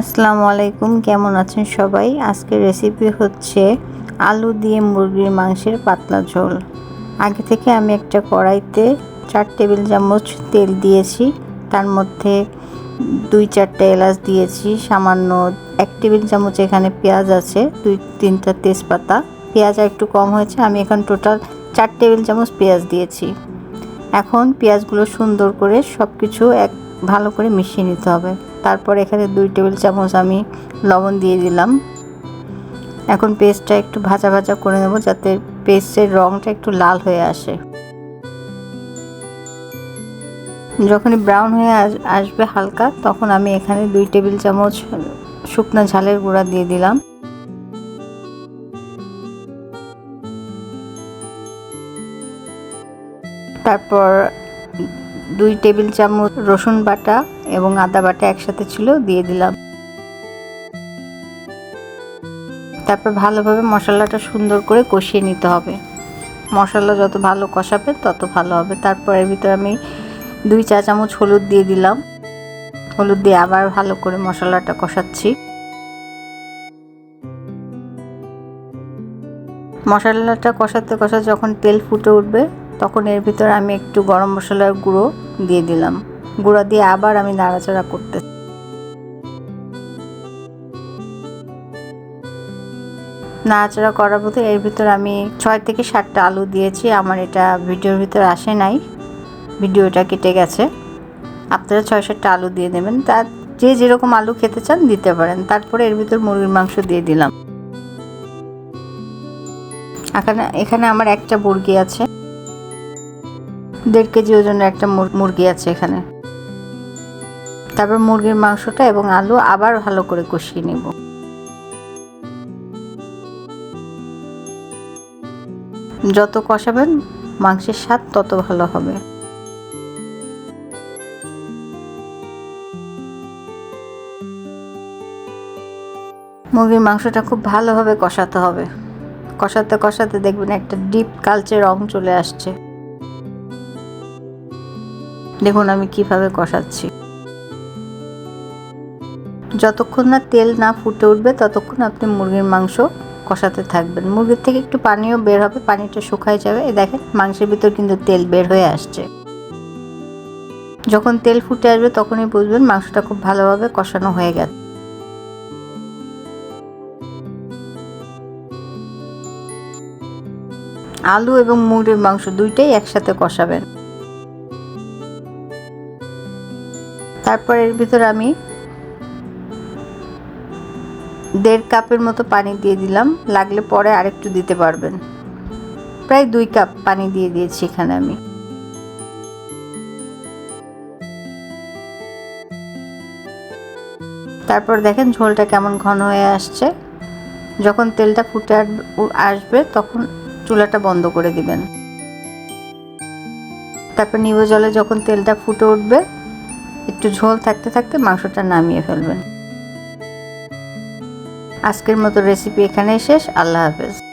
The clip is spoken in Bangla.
আসসালামু আলাইকুম কেমন আছেন সবাই? আজকের রেসিপি হচ্ছে আলু দিয়ে মুরগির মাংসের পাতলা ঝোল। আগে থেকে আমি একটা কড়াইতে চার টেবিল চামচ তেল দিয়েছি। তার মধ্যে দুই চারটে এলাচ দিয়েছি। সামান্য এক টেবিল চামচ এখানে পেঁয়াজ আছে, দুই তিনটা তেজপাতা। পেঁয়াজ একটু কম হয়েছে, আমি এখন টোটাল চার টেবিল চামচ পেঁয়াজ দিয়েছি। এখন পেঁয়াজগুলো সুন্দর করে সব কিছু এক ভালো করে মিশিয়ে নিতে হবে। তারপর এখানে দুই টেবিল চামচ আমি লবণ দিয়ে দিলাম। এখন পেস্টটা একটু ভাজা ভাজা করে নেব যাতে পেস্টের রঙটা একটু লাল হয়ে আসে। যখনই ব্রাউন হয়ে আসবে হালকা, তখন আমি এখানে দুই টেবিল চামচ শুকনো ঝালের গুঁড়া দিয়ে দিলাম। তারপর দুই টেবিল চামচ রসুন বাটা এবং আদা বাটা একসাথে ছিল, দিয়ে দিলাম। তারপর ভালোভাবে মশলাটা সুন্দর করে কষিয়ে নিতে হবে। মশলা যত ভালো কষাবে, তত ভালো হবে। তারপর এর ভিতরে আমি দুই চা চামচ হলুদ দিয়ে দিলাম। হলুদ দিয়ে আবার ভালো করে মশলাটা কষাচ্ছি। মশলাটা কষাতে কষাতে যখন তেল ফুটে উঠবে তখন এর ভিতরে আমি একটু গরম মশলার গুঁড়ো দিয়ে দিলাম। গুঁড়ো দিয়ে আবার আমি নাড়াচাড়া করতে নাড়াচাড়া করার মধ্যে এর ভিতরে আমি ছয় থেকে সাতটা আলু দিয়েছি। আমার এটা ভিডিওর ভিতরে আসে নাই। ভিডিওটা কেটে গেছে। আপনারা ছয় সাতটা আলু দিয়ে দেবেন। তার যে যেরকম আলু খেতে চান দিতে পারেন। তারপরে এর ভিতর মুরগির মাংস দিয়ে দিলাম। এখানে এখানে আমার একটা মুরগি আছে। দেড় কেজি ওজনের একটা মুরগি আছে এখানে। তারপর মুরগির মাংসটা এবং আলু আবার ভালো করে কষিয়ে নিব। যত কষাবেন, মাংসের স্বাদ তত ভালো হবে। মুরগির মাংসটা খুব ভালোভাবে কষাতে হবে। কষাতে কষাতে দেখবেন একটা ডিপ কালচে রং চলে আসছে। দেখুন আমি কীভাবে কষাচ্ছি। যতক্ষণ না তেল না ফুটে উঠবে, ততক্ষণ আপনি মুরগির মাংস কষাতে থাকবেন। মুরগির থেকে একটু পানিও বের হবে, পানিটা শুকায় যাবে। এই দেখেন, মাংসের ভিতর কিন্তু তেল বের হয়ে আসছে। যখন তেল ফুটে আসবে, তখনই বুঝবেন মাংসটা খুব ভালোভাবে কষানো হয়ে গেছে। আলু এবং মুরগির মাংস দুইটাই একসাথে কষাবেন। তারপর এর ভিতরে আমি দেড় কাপের মতো পানি দিয়ে দিলাম। লাগলে পরে আরেকটু দিতে পারবেন। প্রায় দুই কাপ পানি দিয়ে দিয়েছি এখানে আমি। তারপর দেখেন ঝোলটা কেমন ঘন হয়ে আসছে। যখন তেলটা ফুটে আসবে তখন চুলাটা বন্ধ করে দিবেন। তারপর নিব জলে যখন তেলটা ফুটে উঠবে একটু ঝোল থাকতে থাকতে মাংসটা নামিয়ে ফেলবেন। আজকের মতো রেসিপি এখানেই শেষ। আল্লাহ হাফেজ।